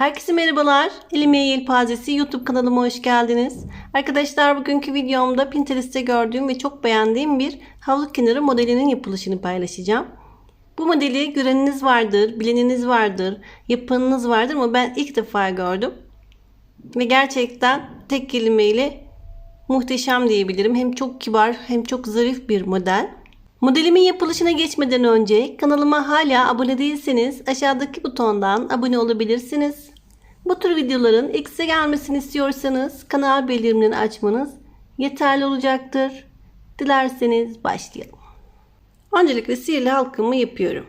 Herkese merhabalar. Elime Yelpazesi YouTube kanalıma hoş geldiniz. Arkadaşlar bugünkü videomda Pinterest'te gördüğüm ve çok beğendiğim bir havlu kenarı modelinin yapılışını paylaşacağım. Bu modeli göreniniz vardır, bileniniz vardır, yapanınız vardır ama ben ilk defa gördüm. Ve gerçekten tek kelimeyle muhteşem diyebilirim. Hem çok kibar hem çok zarif bir model. Modelimin yapılışına geçmeden önce kanalıma hala abone değilseniz aşağıdaki butondan abone olabilirsiniz. Bu tür videoların ilk size gelmesini istiyorsanız kanal bildirimlerini açmanız yeterli olacaktır. Dilerseniz başlayalım. Öncelikle sihirli halkamı yapıyorum.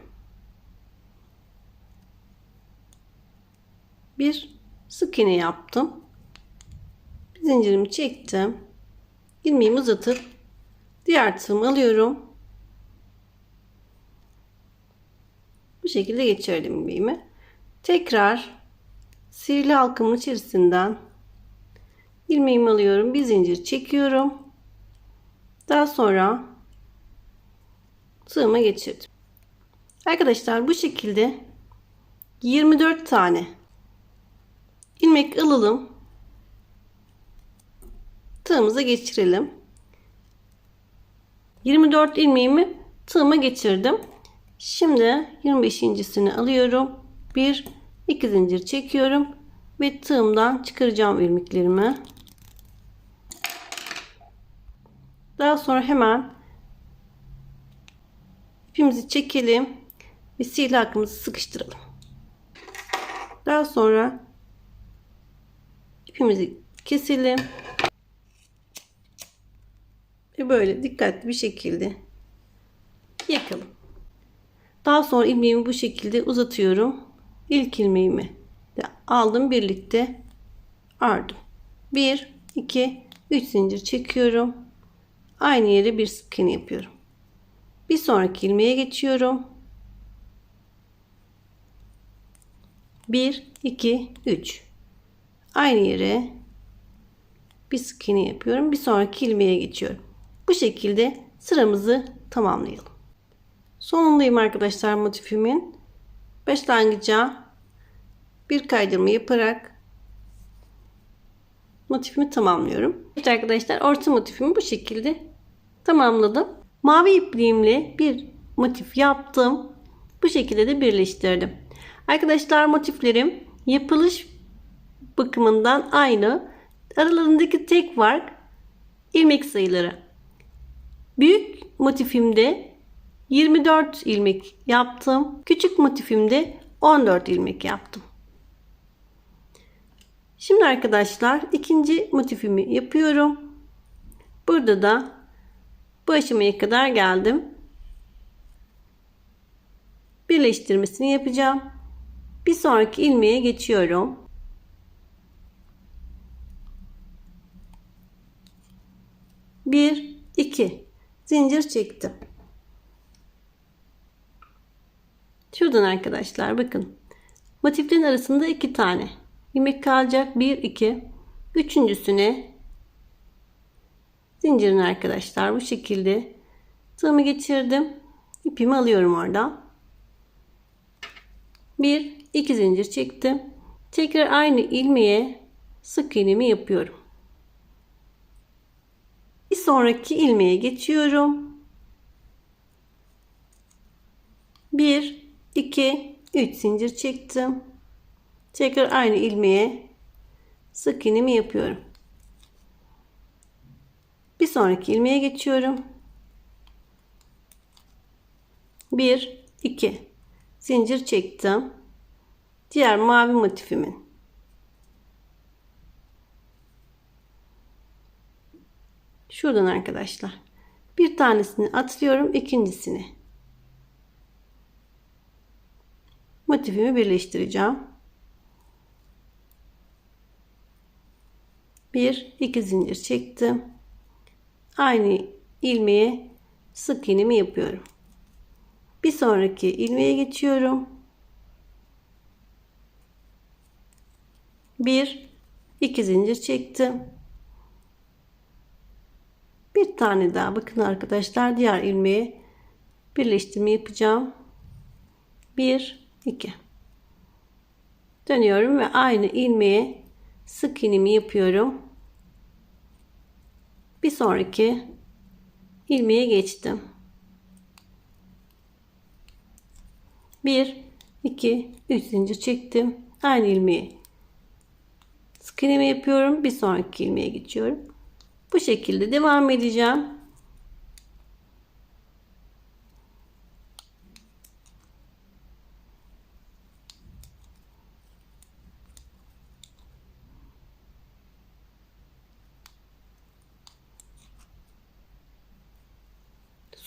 Bir sık iğne yaptım. Zincirimi çektim. ilmeğimi uzatıp diğer tığımı alıyorum. Bu şekilde geçirdim ilmeğimi. Tekrar sihirli halkamın içerisinden ilmeğimi alıyorum. Bir zincir çekiyorum. Daha sonra tığıma geçirdim. Arkadaşlar bu şekilde 24 tane ilmek alalım. Tığımıza geçirelim. 24 ilmeğimi tığıma geçirdim. Şimdi 25.sini alıyorum. 1 2 zincir çekiyorum ve tığımdan çıkaracağım ilmeklerimi. Daha sonra hemen ipimizi çekelim ve sihirli halkamızı sıkıştıralım. Daha sonra ipimizi keselim. Ve böyle dikkatli bir şekilde yakalım. Daha sonra ilmeğimi bu şekilde uzatıyorum. İlk ilmeğimi de aldım birlikte ardım. 1 2 3 zincir çekiyorum. Aynı yere bir sık iğne yapıyorum. Bir sonraki ilmeğe geçiyorum. 1 2 3 Aynı yere bir sık iğne yapıyorum. Bir sonraki ilmeğe geçiyorum. Bu şekilde sıramızı tamamlayalım. Sonundayım arkadaşlar motifimin. Başlangıca bir kaydırma yaparak motifimi tamamlıyorum. Evet arkadaşlar orta motifimi bu şekilde tamamladım. Mavi ipliğimle bir motif yaptım. Bu şekilde de birleştirdim. Arkadaşlar motiflerim yapılış bakımından aynı. Aralarındaki tek fark ilmek sayıları. Büyük motifimde 24 ilmek yaptım. Küçük motifimde 14 ilmek yaptım. Şimdi arkadaşlar ikinci motifimi yapıyorum. Burada da bu aşamaya kadar geldim. Birleştirmesini yapacağım. Bir sonraki ilmeğe geçiyorum. Bir, iki zincir çektim. Şuradan arkadaşlar bakın. Motiflerin arasında iki tane. İlmek kalacak. Bir, iki. Üçüncüsüne zincirin arkadaşlar bu şekilde tığımı geçirdim. İpimi alıyorum oradan. Bir, iki zincir çektim. Tekrar aynı ilmeğe sık iğnemi yapıyorum. Bir sonraki ilmeğe geçiyorum. 1 2 3 zincir çektim. Tekrar aynı ilmeğe sık iğnemi yapıyorum. Bir sonraki ilmeğe geçiyorum. 1 2 zincir çektim. Diğer mavi motifimin Şuradan arkadaşlar. Bir tanesini atlıyorum. ikincisini. Motifimi birleştireceğim. Bir, iki zincir çektim. Aynı ilmeğe sık iğnemi yapıyorum. Bir sonraki ilmeğe geçiyorum. Bir, iki zincir çektim. Bir tane daha bakın arkadaşlar diğer ilmeğe birleştirme yapacağım. 1 2 Dönüyorum ve aynı ilmeğe sık iğnemi yapıyorum. Bir sonraki ilmeğe geçtim. 1 2 3 zincir çektim. Aynı ilmeği sık iğnemi yapıyorum. Bir sonraki ilmeğe geçiyorum. Bu şekilde devam edeceğim.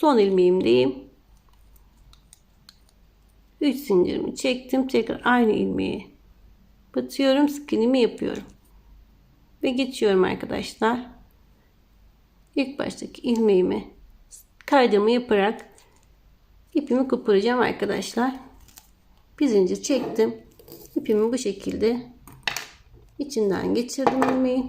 Son ilmeğimdeyim. 3 zincirimi çektim. Tekrar aynı ilmeği batıyorum. Sık iğnemi yapıyorum. Ve geçiyorum arkadaşlar. İlk baştaki ilmeğimi kaydırma yaparak ipimi koparacağım arkadaşlar. Bir zincir çektim. İpimi bu şekilde içinden geçirdim ilmeği.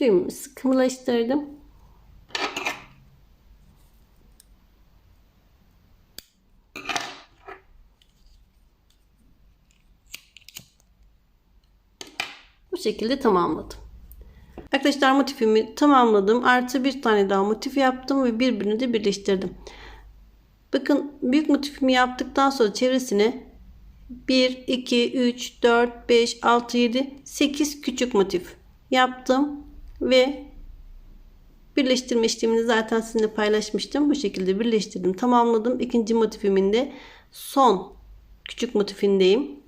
Düğümümü sıkılaştırdım. Bu şekilde tamamladım. Arkadaşlar motifimi tamamladım. Artı bir tane daha motif yaptım ve birbirini de birleştirdim. Bakın büyük motifimi yaptıktan sonra çevresine 1, 2, 3, 4, 5, 6, 7, 8 küçük motif yaptım ve birleştirme işlemini zaten sizinle paylaşmıştım. Bu şekilde birleştirdim, tamamladım. İkinci motifimin de son küçük motifindeyim.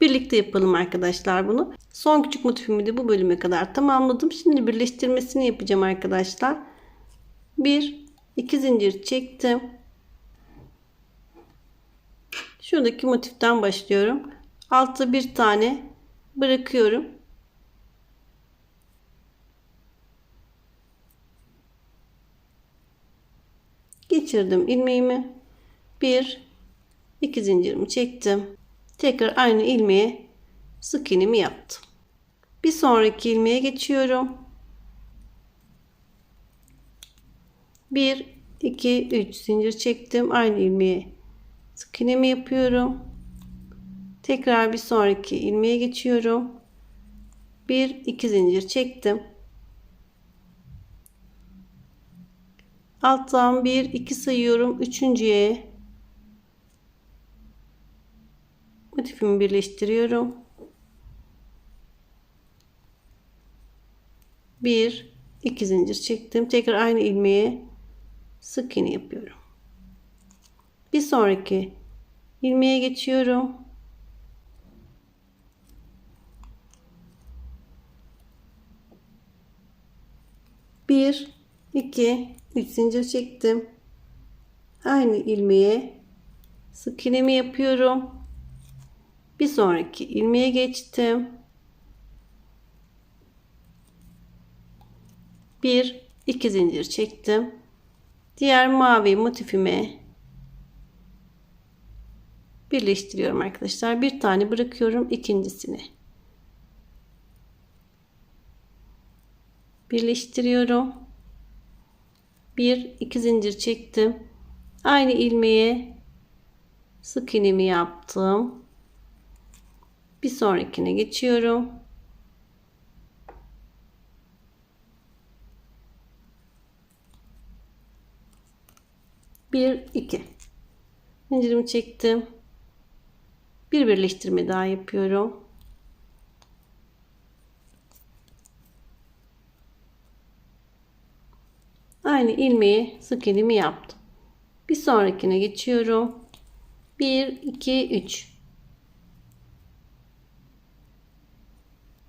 Birlikte yapalım arkadaşlar bunu. Son küçük motifimi de bu bölüme kadar tamamladım. Şimdi birleştirmesini yapacağım arkadaşlar. Bir, iki zincir çektim. Şuradaki motiften başlıyorum. Altta bir tane bırakıyorum. Geçirdim ilmeğimi. Bir, iki zincirimi çektim. Tekrar aynı ilmeğe sık iğnemi yaptım. Bir sonraki ilmeğe geçiyorum. 1 2 3 zincir çektim. Aynı ilmeğe sık iğnemi yapıyorum. Tekrar bir sonraki ilmeğe geçiyorum. 1 2 zincir çektim. Alttan 1 2 sayıyorum. Üçüncüye motifimi birleştiriyorum. 1 2 zincir çektim. Tekrar aynı ilmeğe sık iğne yapıyorum. Bir sonraki ilmeğe geçiyorum. Bir, iki, üç zincir çektim. Aynı ilmeğe sık iğnemi yapıyorum. Bir sonraki ilmeğe geçtim. Bir, iki zincir çektim. Diğer mavi motifime birleştiriyorum arkadaşlar. Bir tane bırakıyorum ikincisini. Birleştiriyorum. Bir, iki zincir çektim. Aynı ilmeğe sık iğnemi yaptım. Bir sonrakine geçiyorum. Bir, iki. Zincirimi çektim. Bir birleştirme daha yapıyorum. Aynı ilmeği sık iğnemi yaptım. Bir sonrakine geçiyorum. 1 2 3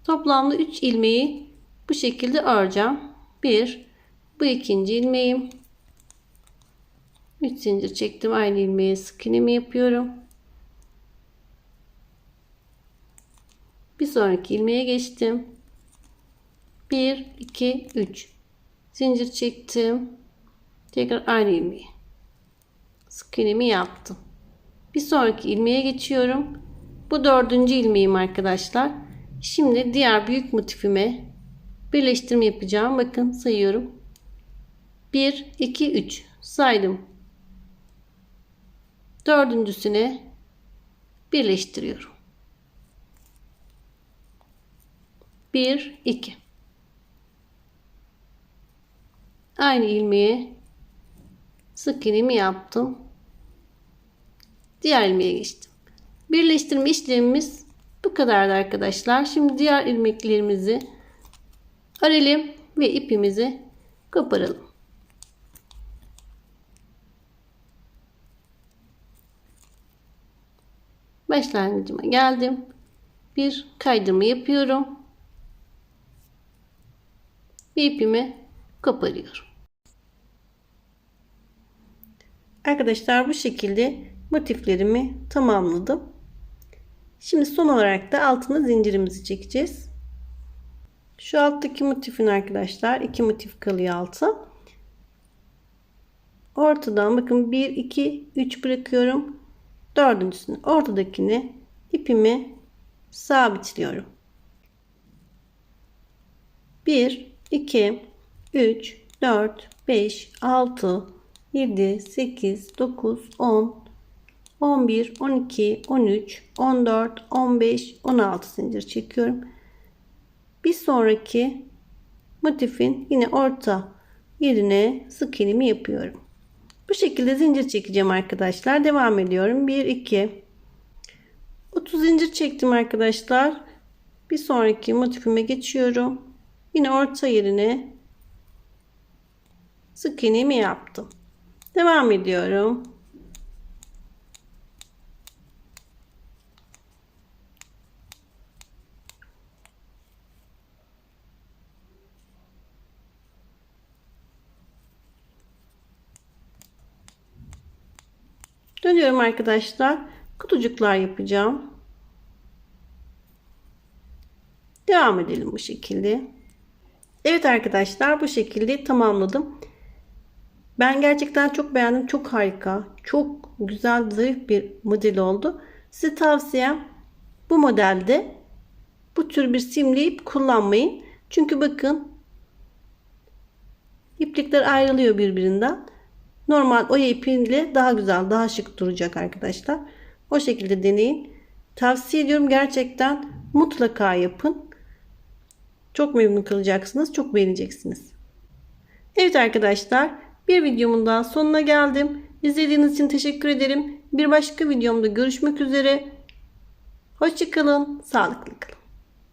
Toplamda 3 ilmeği bu şekilde öreceğim. 1 bu ikinci ilmeğim. 3 zincir çektim. Aynı ilmeğe sık iğnemi yapıyorum. Bir sonraki ilmeğe geçtim. 1 2 3 zincir çektim. Tekrar aynı ilmeği. Sık iğnemi yaptım. Bir sonraki ilmeğe geçiyorum. Bu dördüncü ilmeğim arkadaşlar. Şimdi diğer büyük motifime birleştirme yapacağım. Bakın sayıyorum. 1, 2, 3 saydım. Dördüncüsüne birleştiriyorum. 1, 2. Aynı ilmeğe sık iğnemi yaptım. Diğer ilmeğe geçtim. Birleştirme işlemimiz bu kadardı arkadaşlar. Şimdi diğer ilmeklerimizi örelim ve ipimizi koparalım. Başlangıcıma geldim. Bir kaydırma yapıyorum. Ve ipimi koparıyorum. Arkadaşlar bu şekilde motiflerimi tamamladım. Şimdi son olarak da altına zincirimizi çekeceğiz. Şu alttaki motifin arkadaşlar iki motif kalıyor alta. Ortadan bakın 1 2 3 bırakıyorum. Dördüncüsünü ortadakini ipimi sabitliyorum. 1 2 3 4 5 6 7 8 9 10 11 12 13 14 15 16 zincir çekiyorum. Bir sonraki motifin yine orta yerine sık iğnemi yapıyorum. Bu şekilde zincir çekeceğim arkadaşlar. Devam ediyorum. 1 2 30 zincir çektim arkadaşlar. Bir sonraki motifime geçiyorum. Yine orta yerine sık iğnemi yaptım. Devam ediyorum. Dönüyorum arkadaşlar. Kutucuklar yapacağım. Devam edelim bu şekilde. Evet arkadaşlar bu şekilde tamamladım. Ben gerçekten çok beğendim. Çok harika. Çok güzel zarif bir model oldu. Size tavsiyem bu modelde bu tür bir simli ip kullanmayın. Çünkü bakın iplikler ayrılıyor birbirinden. Normal oya ipiyle daha güzel, daha şık duracak arkadaşlar. O şekilde deneyin. Tavsiye ediyorum gerçekten mutlaka yapın. Çok memnun kalacaksınız. Çok beğeneceksiniz. Evet arkadaşlar bir videomun daha sonuna geldim. İzlediğiniz için teşekkür ederim. Bir başka videomda görüşmek üzere. Hoşçakalın. Sağlıklı kalın.